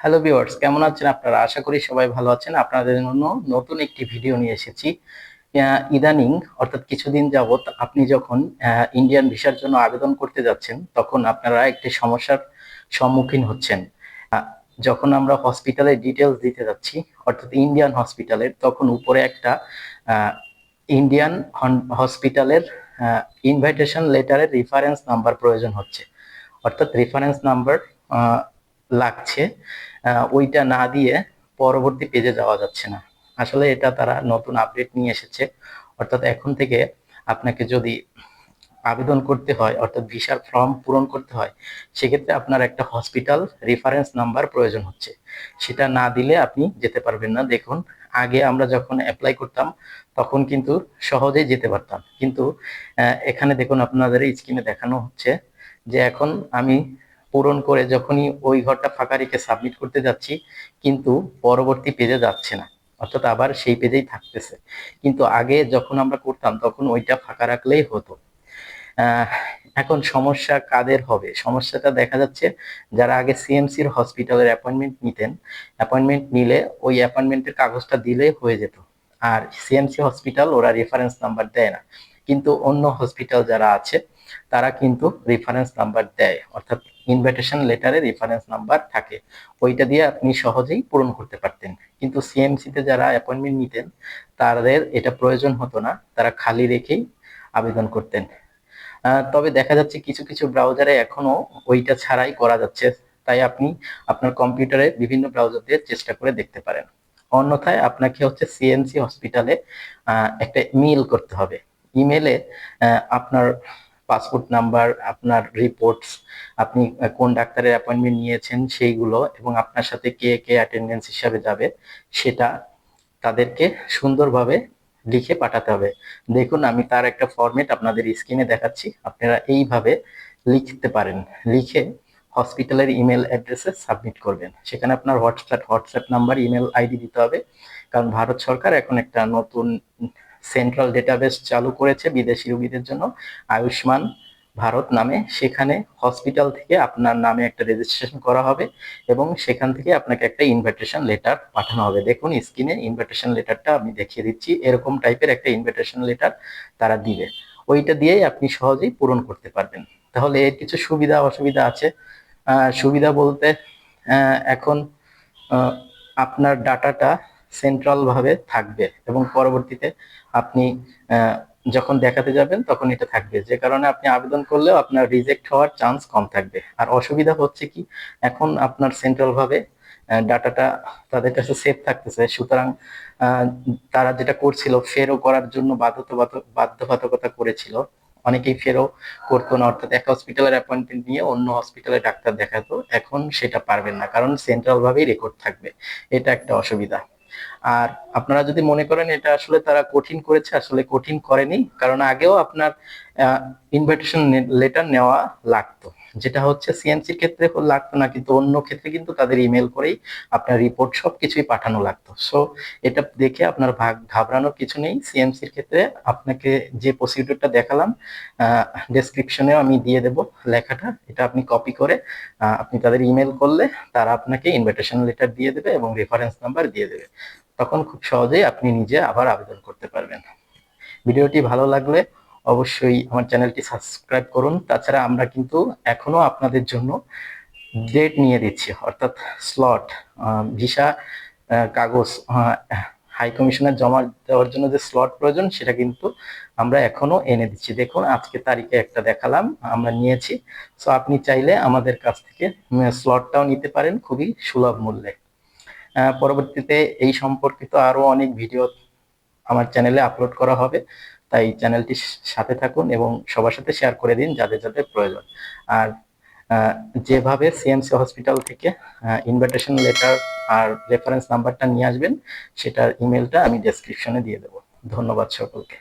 Hello viewers কেমন আছেন আপনারা? আশা করি সবাই ভালো আছেন। আপনাদের জন্য নতুন একটি ভিডিও নিয়ে এসেছি। ইদানিং, অর্থাৎ কিছুদিন যাবত আপনি যখন ইন্ডিয়ান ভিসার জন্য আবেদন করতে যাচ্ছেন, তখন আপনারা একটি সমস্যার সম্মুখীন হচ্ছেন। যখন আমরা হসপিটালের ডিটেলস দিতে যাচ্ছি, অর্থাৎ ইন্ডিয়ান হসপিটালের তখন উপরে একটা ইন্ডিয়ান হসপিটালের ইনভাইটেশন লেটারের রেফারেন্স নাম্বার প্রয়োজন হচ্ছে। অর্থাৎ রেফারেন্স নাম্বার লাগছে ওইটা না দিয়ে পরবর্তী পেজে যাওয়া যাচ্ছে না। আসলে এটা তারা নতুন আপডেট নিয়ে এসেছে। অর্থাৎ এখন থেকে আপনাকে যদি আবেদন করতে হয়, অর্থাৎ ভিসার ফর্ম পূরণ করতে হয়, সেক্ষেত্রে আপনার একটা হসপিটাল রেফারেন্স নাম্বার প্রয়োজন হচ্ছে। সেটা না দিলে আপনি যেতে পারবেন না। দেখুন, আগে আমরা যখন অ্যাপ্লাই করতাম, তখন কিন্তু সহজেই যেতে পারতাম। কিন্তু এখানে দেখুন, আপনাদের স্ক্রিনে দেখানো হচ্ছে যে এখন আমি পূরণ করে যখনই ওই ঘরটা ফাঁকা রেখে সাবমিট করতে যাচ্ছি, কিন্তু পরবর্তী পেজে যাচ্ছে না। অর্থাৎ আবার সেই পেজেই থাকতেছে। কিন্তু আগে যখন আমরা করতাম, তখন ওইটা ফাঁকা রাখলেই হতো। এখন সমস্যা কাদের হবে? সমস্যাটা দেখা যাচ্ছে, যারা আগে সিএমসির হসপিটালের অ্যাপয়েন্টমেন্ট নিতেন অ্যাপয়েন্টমেন্ট নিলে ওই অ্যাপয়েন্টমেন্টের কাগজটা দিলে হয়ে যেত। আর সিএমসি হসপিটাল ওরা রেফারেন্স নাম্বার দেয় না। কিন্তু অন্য হসপিটাল যারা আছে তারা কিন্তু রেফারেন্স নাম্বার দেয়, অর্থাৎ ইনভিটেশন লেটারে রেফারেন্স নাম্বার থাকে। ওইটা দিয়ে আপনি সহজেই পূরণ করতে পারতেন। কিন্তু সিএমসি তে যারা অ্যাপয়েন্টমেন্ট নিতেন, তাদের এটা প্রয়োজন হতো না। তারা খালি রেখেই আবেদন করতেন। তবে দেখা যাচ্ছে কিছু কিছু ব্রাউজারে এখনও ওইটা ছাড়াই করা যাচ্ছে। তাই আপনি আপনার কম্পিউটারে বিভিন্ন ব্রাউজার দিয়ে চেষ্টা করে দেখতে পারেন। অন্যথায় আপনাকে হচ্ছে সিএনসি হসপিটালে একটা মেইল করতে হবে। ইমেলে আপনার পাসপোর্ট নাম্বার, আপনার রিপোর্টস আপনি কোন ডাক্তারের অ্যাপয়েন্টমেন্ট নিয়েছেন সেইগুলো এবং আপনার সাথে কে কে অ্যাটেন্ডেন্স হিসাবে যাবে সেটা তাদেরকে সুন্দরভাবে লিখে পাঠাতে হবে। দেখুন, আমি তার একটা ফরম্যাট আপনাদের স্ক্রিনে দেখাচ্ছি। আপনারা এইভাবে লিখতে পারেন। লিখে হসপিটালের ইমেল অ্যাড্রেসে সাবমিট করবেন। সেখানে আপনার WhatsApp WhatsApp number email ID দিতে হবে। কারণ ভারত সরকার এখন একটা নতুন সেন্ট্রাল ডেটাবেস চালু করেছে বিদেশি রোগীদের জন্য আয়ুষ্মান ভারত নামে। সেখানে হসপিটাল থেকে আপনার নামে একটা রেজিস্ট্রেশন করা হবে এবং সেখান থেকে আপনাকে একটা ইনভিটেশন লেটার পাঠানো হবে। দেখুন স্ক্রিনে ইনভিটেশন লেটারটা আমি দেখিয়ে দিচ্ছি। এরকম টাইপের একটা ইনভিটেশন লেটার তারা দিবে। ওইটা দিয়েই আপনি সহজেই পূরণ করতে পারবেন। তাহলে এর কিছু সুবিধা অসুবিধা আছে। সুবিধা বলতে এখন আপনার ডাটাটা সেন্ট্রাল ভাবে থাকবে এবং পরবর্তীতে আপনি যখন দেখাতে যাবেন তখন এটা থাকবে। যে কারণে আপনি আবেদন করলেও আপনার রিজেক্ট হওয়ার চান্স কম থাকবে। আর অসুবিধা হচ্ছে কি, এখন আপনার সেন্ট্রাল ভাবে ডাটাটা তাদের কাছে সেফ থাকতেছে। সুতরাং তারা যেটা করছিল ফেরও করার জন্য বাধ্যবাধক বাধ্যবাধকতা করেছিল। অনেকেই ফেরও করতো না, অর্থাৎ এক হসপিটালের অ্যাপয়েন্টমেন্ট নিয়ে অন্য হসপিটালে ডাক্তার দেখাতো। এখন সেটা পারবেন না, কারণ সেন্ট্রাল ভাবেই রেকর্ড থাকবে। এটা একটা অসুবিধা। আর আপনারা যদি মনে করেন এটা আসলে তারা কঠিন করেছে, আসলে কঠিন করেনি, কারণ আগেও আপনার ইনভাইটেশন লেটার নেওয়া লাগতো। যেটা হচ্ছে সিএমসির ক্ষেত্রে লাগতো না, কিন্তু অন্য ক্ষেত্রে কিন্তু তাদের ইমেল করেই আপনার রিপোর্ট সব কিছুই পাঠানো লাগতো। সো এটা দেখে আপনার ভাগ ঘাবড়ানোর কিছু নেই। সিএমসির ক্ষেত্রে আপনাকে যে প্রসিডিউরটা দেখালাম ডেসক্রিপশনেও আমি দিয়ে দেব লেখাটা। এটা আপনি কপি করে আপনি তাদের ইমেল করলে তারা আপনাকে ইনভিটেশন লেটার দিয়ে দেবে এবং রেফারেন্স নাম্বার দিয়ে দেবে। তখন খুব সহজেই আপনি নিজে আবার আবেদন করতে পারবেন। ভিডিওটি ভালো লাগলে অবশ্যই আমার চ্যানেলটি সাবস্ক্রাইব করুন। তাছাড়া আমরা কিন্তু এখনও আপনাদের জন্য ডেট নিয়ে দিচ্ছি, অর্থাৎ স্লট ভিসা কাগজ হাই কমিশনের জমা দেওয়ার জন্য যে স্লট প্রয়োজন, সেটা কিন্তু আমরা এখনও এনে দিচ্ছি। দেখুন, আজকে তারিখে একটা দেখালাম, আমরা নিয়েছি। সো আপনি চাইলে আমাদের কাছ থেকে স্লটটাও নিতে পারেন খুবই সুলভ মূল্যে। পরবর্তীতে এই সম্পর্কিত আরও অনেক ভিডিও আমার চ্যানেলে আপলোড করা হবে। তাই চ্যানেলটির সাথে থাকুন এবং সবার সাথে শেয়ার করে দিন যাদের যাদের প্রয়োজন। আর যেভাবে সিএমসি হসপিটাল থেকে ইনভাইটেশন লেটার আর রেফারেন্স নাম্বারটা নিয়ে আসবেন, সেটার ইমেলটা আমি ডেসক্রিপশনে দিয়ে দেবো। ধন্যবাদ সকলকে।